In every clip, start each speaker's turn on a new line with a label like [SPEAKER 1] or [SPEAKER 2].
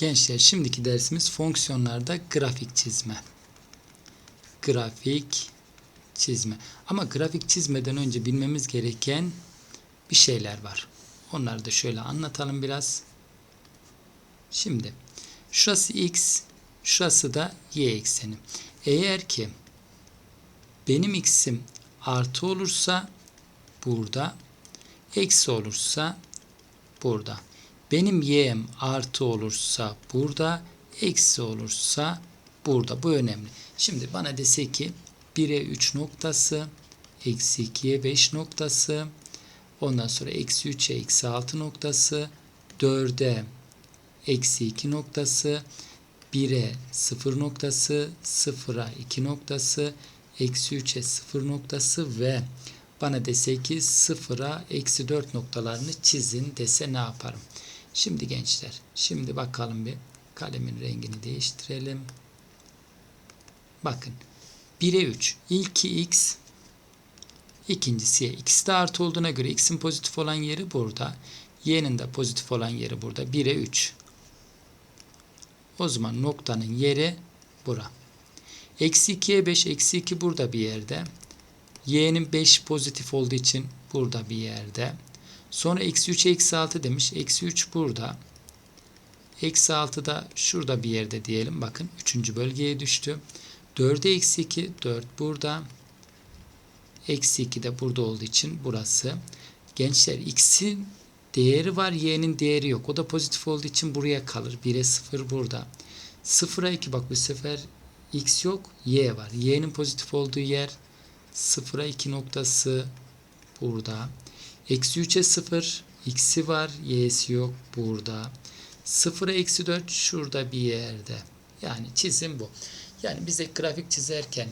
[SPEAKER 1] Gençler şimdiki dersimiz fonksiyonlarda grafik çizme. Grafik çizme. Ama grafik çizmeden önce bilmemiz gereken bir şeyler var. Onları da şöyle anlatalım biraz. Şimdi şurası x, şurası da y ekseni. Eğer ki benim x'im artı olursa burada, eksi olursa burada. Benim y'm artı olursa burada, eksi olursa burada. Bu önemli. Şimdi bana dese ki 1'e 3 noktası, eksi 2'ye 5 noktası, ondan sonra eksi 3'e eksi 6 noktası, 4'e eksi 2 noktası, 1'e 0 noktası, 0'a 2 noktası, eksi 3'e 0 noktası ve bana dese ki 0'a eksi 4 noktalarını çizin dese ne yaparım? Şimdi gençler, şimdi bakalım bir kalemin rengini değiştirelim. Bakın 1'e 3, ilki x, ikincisi y. İkisi de artı olduğuna göre x'in pozitif olan yeri burada. Y'nin de pozitif olan yeri burada. 1'e 3. O zaman noktanın yeri bura. Eksi 2'ye 5, eksi 2 burada bir yerde. Y'nin 5 pozitif olduğu için burada bir yerde. Sonra eksi 3, eksi 6 demiş. Eksi 3 burada. Eksi 6 da şurada bir yerde diyelim. Bakın 3. bölgeye düştü. 4'e eksi 2, 4 burada. Eksi 2 de burada olduğu için burası. Gençler x'in değeri var, y'nin değeri yok. O da pozitif olduğu için buraya kalır. 1'e 0 burada. 0'a 2 bak bu sefer x yok, y var. y'nin pozitif olduğu yer 0'a 2 noktası burada. Eksi 3'e 0, x'i var, y'si yok burada. 0'a eksi 4 şurada bir yerde. Yani çizim bu. Yani bize grafik çizerken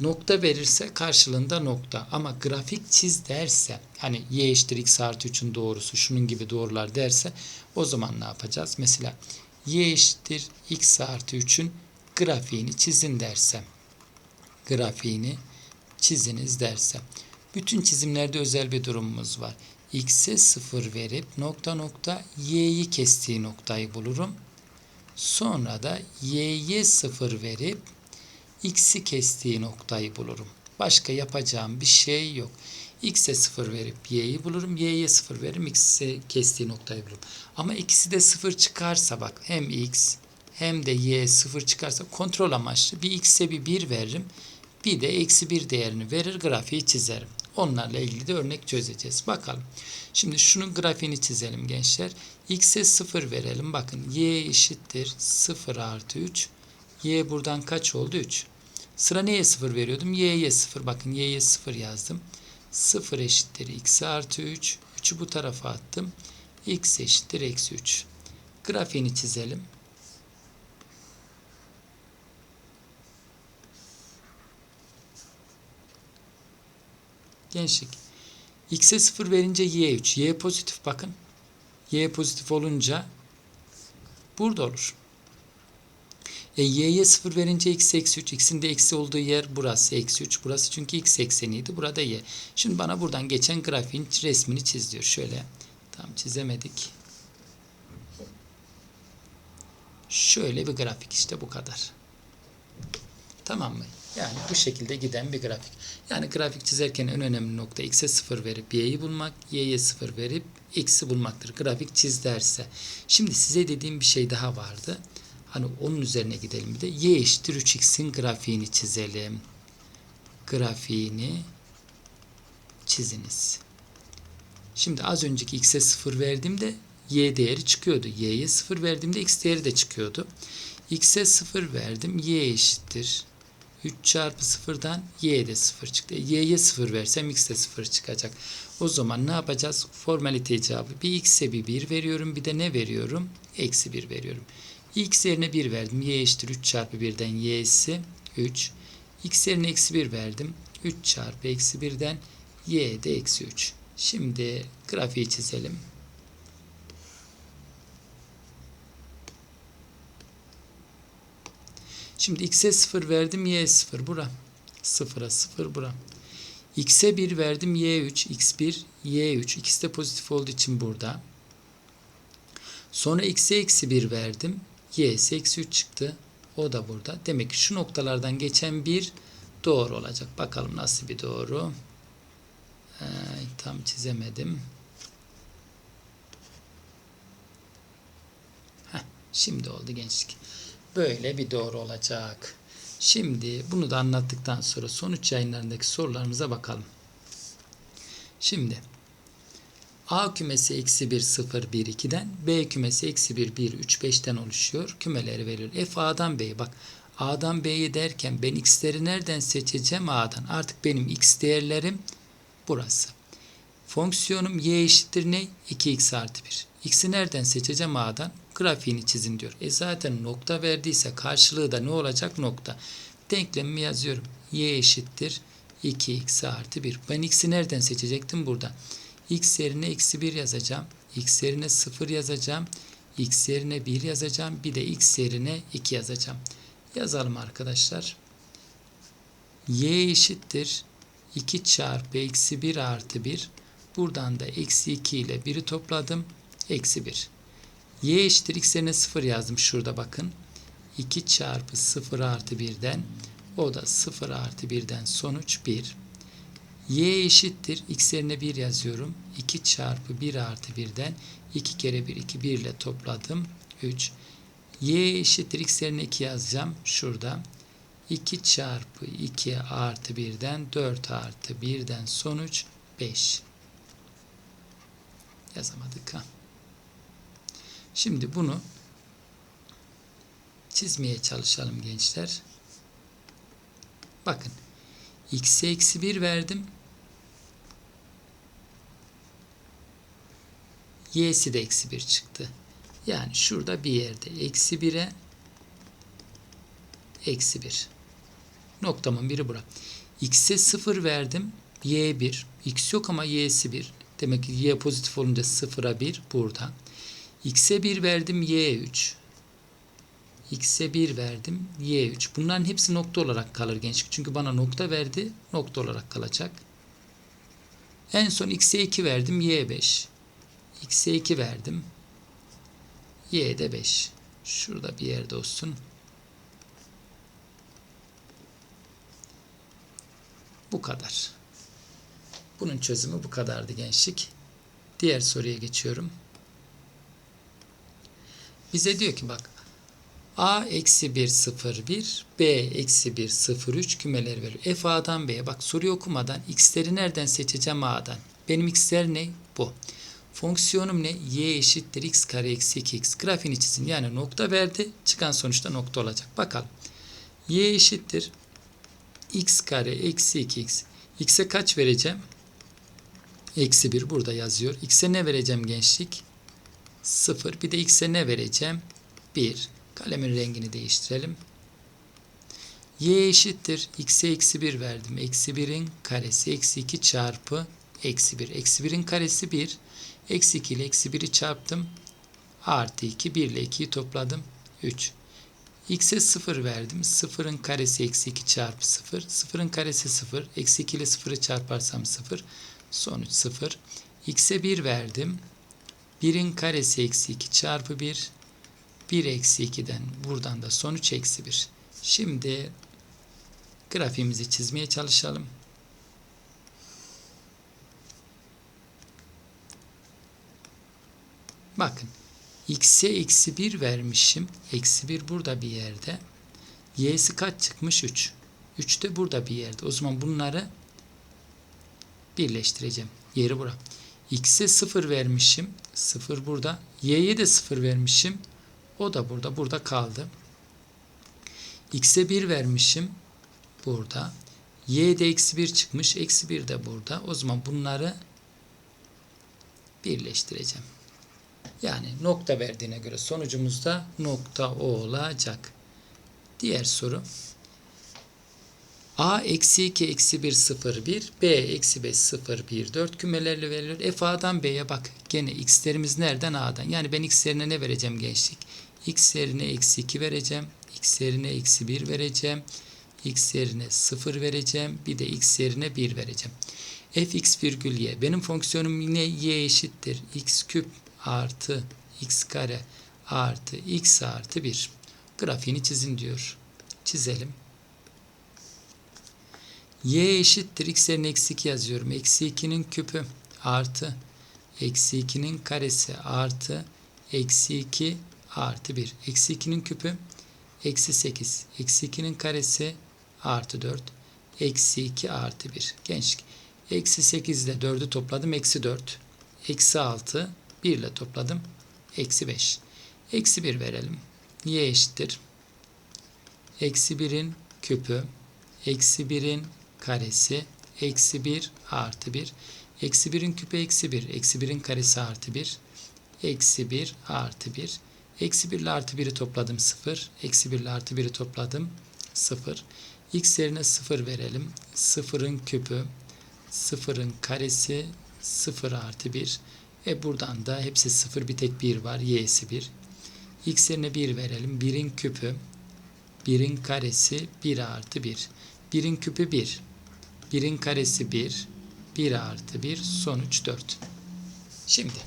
[SPEAKER 1] nokta verirse karşılığında nokta. Ama grafik çiz derse hani y eşittir x artı 3'ün doğrusu şunun gibi doğrular derse o zaman ne yapacağız? Mesela y eşittir x artı 3'ün grafiğini çizin dersem grafiğini çiziniz dersem bütün çizimlerde özel bir durumumuz var. x'e 0 verip nokta nokta y'yi kestiği noktayı bulurum. Sonra da y'ye 0 verip x'i kestiği noktayı bulurum. Başka yapacağım bir şey yok. x'e 0 verip y'yi bulurum. y'ye 0 veririm. x'e kestiği noktayı bulurum. Ama ikisi de 0 çıkarsa bak hem x hem de y 0 çıkarsa kontrol amaçlı bir x'e bir 1 veririm. Bir de eksi 1 değerini verir grafiği çizerim. Onlarla ilgili de örnek çözeceğiz. Bakalım. Şimdi şunun grafiğini çizelim gençler. X'e 0 verelim. Bakın y eşittir 0 artı 3. Y buradan kaç oldu? 3. Sıra neye 0 veriyordum? Y'ye 0. Bakın y'ye 0 yazdım. 0 eşittir x artı 3. 3'ü bu tarafa attım. x eşittir eksi 3. Grafiğini çizelim. Gençlik. X'e 0 verince y 3. Y pozitif bakın. Y pozitif olunca burada olur. E, y'ye 0 verince x eksi 3. X'in de eksi olduğu yer burası. Eksi 3. Burası çünkü x ekseniydi. Burada y. Şimdi bana buradan geçen grafiğin resmini çiz diyor. Şöyle. Tam çizemedik. Şöyle bir grafik işte bu kadar. Tamam mı? Yani bu şekilde giden bir grafik. Yani grafik çizerken en önemli nokta x'e 0 verip y'yi bulmak, y'ye 0 verip x'i bulmaktır. Grafik çiz derse. Şimdi size dediğim bir şey daha vardı. Hani onun üzerine gidelim bir de. y eşittir 3x'in grafiğini çizelim. Grafiğini çiziniz. Şimdi az önceki x'e 0 verdiğimde y değeri çıkıyordu. y'ye 0 verdiğimde x değeri de çıkıyordu. x'e 0 verdim. y eşittir 3 çarpı 0'dan y de 0 çıktı. y'ye 0 versem x de 0 çıkacak. O zaman ne yapacağız? Formalite icabı. Bir x'e bir 1 veriyorum. Bir de ne veriyorum? Eksi 1 veriyorum. x yerine 1 verdim. y eşittir 3 çarpı 1'den y'si 3. x yerine eksi 1 verdim. 3 çarpı eksi 1'den y de eksi 3. Şimdi grafiği çizelim. Şimdi x'e 0 verdim, y'ye 0 bura. 0'a 0 bura. x'e 1 verdim, y 3, x1, y 3. İkisi de pozitif olduğu için burada. Sonra x'e eksi 1 verdim. y'si eksi 3 çıktı. O da burada. Demek ki şu noktalardan geçen bir doğru olacak. Bakalım nasıl bir doğru. Ee, tam çizemedim. Heh, şimdi oldu gençlik. Böyle bir doğru olacak. Şimdi bunu da anlattıktan sonra sonuç yayınlarındaki sorularımıza bakalım. Şimdi A kümesi eksi 1, 0, 1, 2'den B kümesi eksi 1, 1, 3, 5'ten oluşuyor. Kümeleri veriyor. F A'dan B'ye bak. A'dan B'ye derken ben x'leri nereden seçeceğim? A'dan. Artık benim x değerlerim burası. Fonksiyonum y eşittir ne? 2x artı 1. X'i nereden seçeceğim? A'dan. Grafiğini çizin diyor. E zaten nokta verdiyse karşılığı da ne olacak? Nokta. Denklemimi yazıyorum. y eşittir 2x artı 1. Ben x'i nereden seçecektim? Buradan. x yerine eksi 1 yazacağım. x yerine 0 yazacağım. x yerine 1 yazacağım. Bir de x yerine 2 yazacağım. Yazalım arkadaşlar. y eşittir 2 çarpı eksi 1 artı 1. Buradan da eksi 2 ile 1'i topladım. Eksi 1. y eşittir x yerine 0 yazdım. Şurada bakın. 2 çarpı 0 artı 1'den o da 0 artı 1'den sonuç 1. y eşittir x yerine 1 yazıyorum. 2 çarpı 1 artı 1'den 2 kere 1 2 1 ile topladım. 3. y eşittir x yerine 2 yazacağım. Şurada. 2 çarpı 2 artı 1'den 4 artı 1'den sonuç 5. Yazamadık ha. Şimdi bunu çizmeye çalışalım gençler. Bakın. X'e eksi 1 verdim. Y'si de eksi 1 çıktı. Yani şurada bir yerde eksi 1'e eksi 1. Noktamın biri bura. X'e 0 verdim. Y 1. X yok ama Y'si 1. Demek ki Y pozitif olunca 0'a 1 burada. X'e 1 verdim. Y 3. X'e 1 verdim. Y 3. Bunların hepsi nokta olarak kalır gençlik. Çünkü bana nokta verdi. Nokta olarak kalacak. En son X'e 2 verdim. Y 5. X'e 2 verdim. Y de 5. Şurada bir yerde olsun. Bu kadar. Bunun çözümü bu kadardı gençlik. Diğer soruya geçiyorum. Bize diyor ki bak A eksi 1 0 1 B eksi 1 0 3 kümeleri veriyor. F A'dan B'ye bak soruyu okumadan x'leri nereden seçeceğim A'dan. Benim x'ler ne? Bu. Fonksiyonum ne? y eşittir x kare eksi 2x. Grafiğini çizin. Yani nokta verdi. Çıkan sonuçta nokta olacak. Bakalım. y eşittir x kare eksi 2x. x'e kaç vereceğim? Eksi 1 burada yazıyor. x'e ne vereceğim gençlik? 0. Bir de x'e ne vereceğim? 1. Kalemin rengini değiştirelim. y eşittir. x'e eksi 1 verdim. Eksi 1'in karesi. Eksi 2 çarpı eksi 1. Eksi 1'in karesi 1. Eksi 2 ile eksi 1'i çarptım. Artı 2. 1 ile 2'yi topladım. 3. x'e 0 verdim. 0'ın karesi eksi 2 çarpı 0. 0'ın karesi 0. Eksi 2 ile 0'ı çarparsam 0. Sonuç 0. x'e 1 verdim. 1'in karesi eksi 2 çarpı 1. 1 eksi 2'den buradan da sonuç eksi 1. Şimdi grafiğimizi çizmeye çalışalım. Bakın x'e eksi 1 vermişim. Eksi 1 burada bir yerde. y'si kaç çıkmış? 3. 3 de burada bir yerde. O zaman bunları birleştireceğim. Yeri bura. X'e 0 vermişim. 0 burada. y'ye de 0 vermişim. O da burada. Burada kaldı. x'e 1 vermişim. Burada. y'de eksi 1 çıkmış. Eksi 1 de burada. O zaman bunları birleştireceğim. Yani nokta verdiğine göre sonucumuz da nokta olacak. Diğer soru. A eksi 2 eksi 1 0 1 B eksi 5 0 1 4 kümelerle verilir. F A'dan B'ye bak gene x'lerimiz nereden A'dan. Yani ben x yerine ne vereceğim gençlik? x yerine eksi 2 vereceğim. x yerine eksi 1 vereceğim. x yerine 0 vereceğim. Bir de x yerine 1 vereceğim. f x virgül y. Benim fonksiyonum yine y eşittir. x küp artı x kare artı x artı 1. Grafiğini çizin diyor. Çizelim. Y eşittir x yerine eksi 2 yazıyorum. Eksi 2'nin küpü artı eksi 2'nin karesi artı eksi 2 artı 1. Eksi 2'nin küpü eksi 8. Eksi 2'nin karesi artı 4. Eksi 2 artı 1. Gençlik. Eksi 8 ile 4'ü topladım. Eksi 4. Eksi 6. 1 ile topladım. Eksi 5. Eksi 1 verelim. Y eşittir. Eksi 1'in küpü. Eksi 1'in karesi. Eksi 1 artı 1. Eksi 1'in küpü eksi 1. Eksi 1'in karesi artı 1. Eksi 1 artı 1. Eksi 1 ile artı 1'i topladım 0. Eksi 1 ile artı 1'i topladım 0. X yerine 0 verelim. 0'ın küpü, 0'ın karesi, 0 artı 1. E buradan da hepsi 0 bir tek 1 var. Y'si 1. X yerine 1 verelim. 1'in küpü, 1'in karesi 1 artı 1. 1'in küpü 1. 1'in karesi 1. 1 artı 1 sonuç 4. Şimdi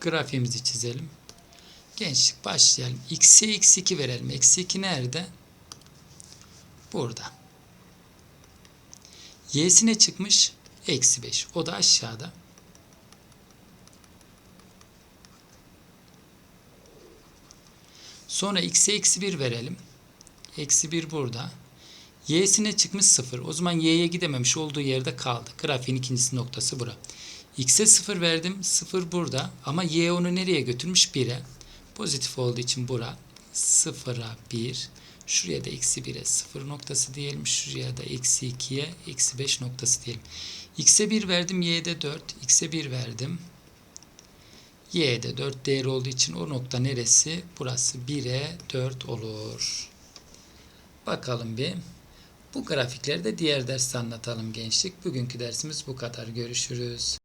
[SPEAKER 1] grafiğimizi çizelim. Gençlik başlayalım. X'e x2 verelim. Eksi 2 nerede? Burada. Y'sine çıkmış? Eksi 5. O da aşağıda. Sonra x'e eksi 1 verelim. Eksi 1 burada. Y'sine çıkmış 0. O zaman y'ye gidememiş olduğu yerde kaldı. Grafiğin ikincisi noktası bura. X'e 0 verdim. 0 burada. Ama y onu nereye götürmüş? 1'e. Pozitif olduğu için bura 0'a 1. Şuraya da eksi 1'e 0 noktası diyelim. Şuraya da eksi 2'ye eksi 5 noktası diyelim. X'e 1 verdim. Y'de 4. X'e 1 verdim. Y'de 4 değer olduğu için o nokta neresi? Burası 1'e 4 olur. Bakalım bir. Bu grafikleri de diğer derste anlatalım gençlik. Bugünkü dersimiz bu kadar. Görüşürüz.